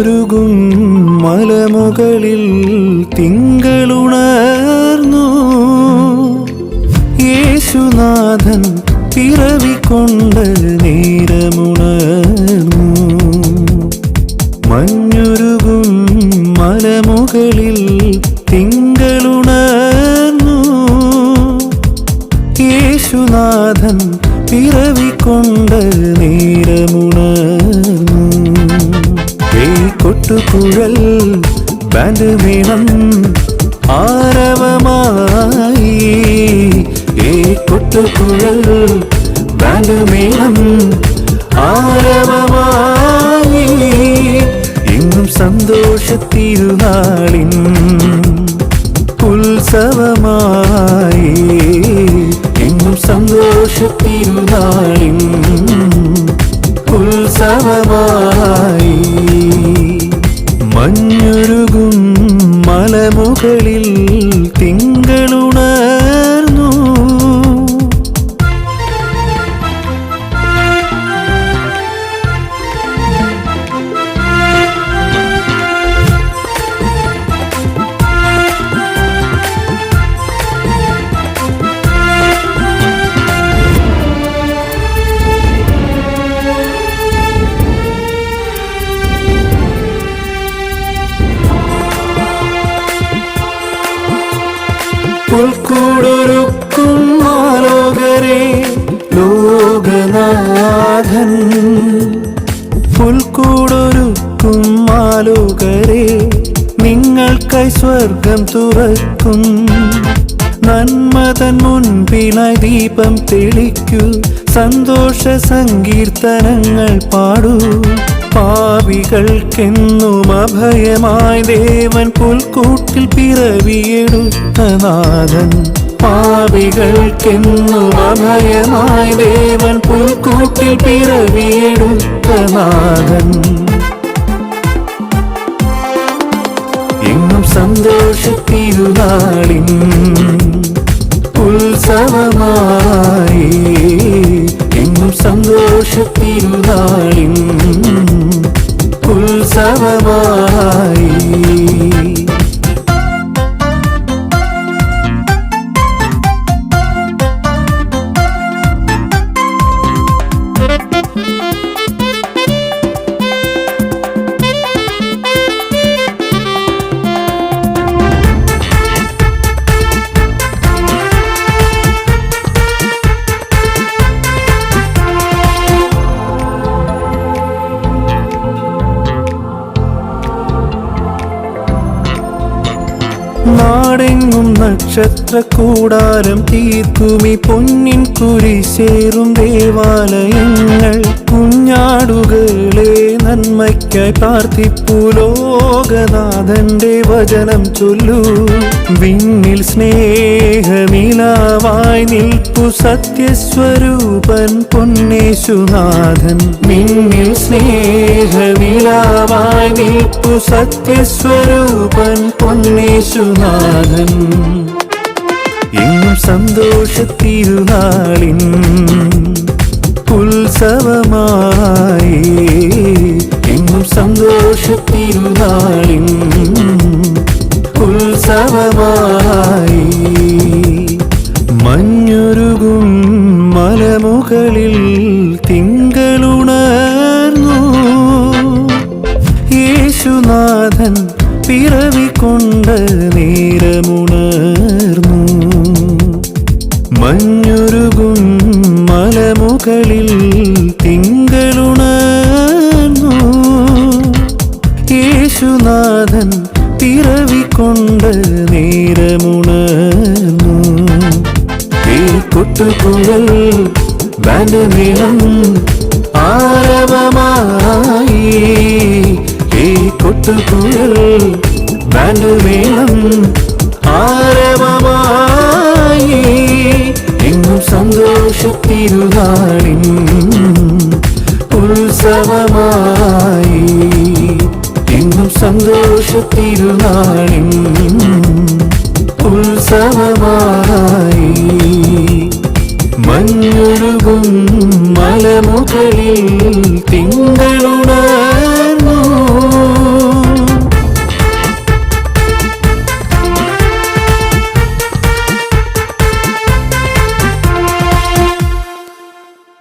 മഞ്ഞുരുകും മലമുകളിൽ തിങ്കളുണർന്നു. യേശുനാഥൻ പിറവിക്കൊണ്ട് നേരമുണർന്നു. മഞ്ഞുരുകും മലമുകളിൽ തിങ്കളുണർന്നു. യേശുനാഥൻ പിറവിക്കൊണ്ട് നേരമുണർന്നു. കൊട്ടുകുഴൽ ബാൻഡ് മേളം ആരവമായി ഈ കൊട്ടുകുഴൽ ബാൻഡ് മേളം ആരവമായി എങ്ങും സന്തോഷത്തിരുനാളിൻ ഉത്സവമായി മലമുകളിൽ പുൽക്കൂടൊരുക്കും മാലോകരെ ലോകനാഥൻ. പുൽക്കൂടൊരുക്കും മാലോകരെ നിങ്ങൾക്കായി സ്വർഗം തുറക്കും. നന്മതൻ മുൻപിന ദീപം തെളിക്കൂ. സന്തോഷ സങ്കീർത്തനങ്ങൾ പാടൂ. പാവികൾക്കെന്നും അഭയമായി ദേവൻ പുൽക്കൂട്ടിൽ പിറവിയെടുത്ത നാഥൻ പാവികൾക്കെന്നും അഭയമായി ദേവൻ പുൽക്കൂട്ടിൽ പിറവിയെടുത്ത നാഥൻ എന്നും സന്തോഷത്തിരുനാളിൻ ഉത്സവമായി സന്തോഷത്തിരുനാളിൻ ഉത്സവമായി നാടെങ്ങും നക്ഷത്ര കൂടാരം തീർക്കുമി പൊന്നിൻ കുരിശേറും ദേവാലയങ്ങൾ. കുഞ്ഞാടുകളെ നന്മയ്ക്കായി പ്രാർത്ഥിപ്പു ലോകനാഥന്റെ വചനം ചൊല്ലൂ. വിണ്ണിൽ സ്നേഹമിലാവായി നിൽപ്പു സത്യസ്വരൂപൻ പൊന്നേശുനാഥൻ. മിന്നിൽ സ്നേഹനിലാവായി നിൽപ്പു സത്യസ്വരൂപൻ പൊന്നേശുനാഥൻ. ഇന്നും സന്തോഷത്തിരുനാളിൻ ഉത്സവമായി എന്നും സന്തോഷത്തിരുനാളിൻ ഉത്സവമായി യേശുനാഥൻ പിറവിക്കൊണ്ട് നേരമുണർന്നു. മഞ്ഞുരുകും മലമുകളിൽ തിങ്കളുണർന്നു. യേശുനാഥൻ പിറവിക്കൊണ്ട് നേരമുണർന്നു. കൊട്ടുകുഴൽ ബാൻഡ് ആരവമായി. കൊട്ടുകുഴൽ ബാൻഡ് വേണം ആരവമായി. എങ്ങും സന്തോഷത്തിരുനാളിൻ ഉത്സവമായി. എങ്ങും സന്തോഷത്തിരുനാളിൻ ഉത്സവമായി. മഞ്ഞൊഴുകും മലമുകളിൽ തിങ്കളുണ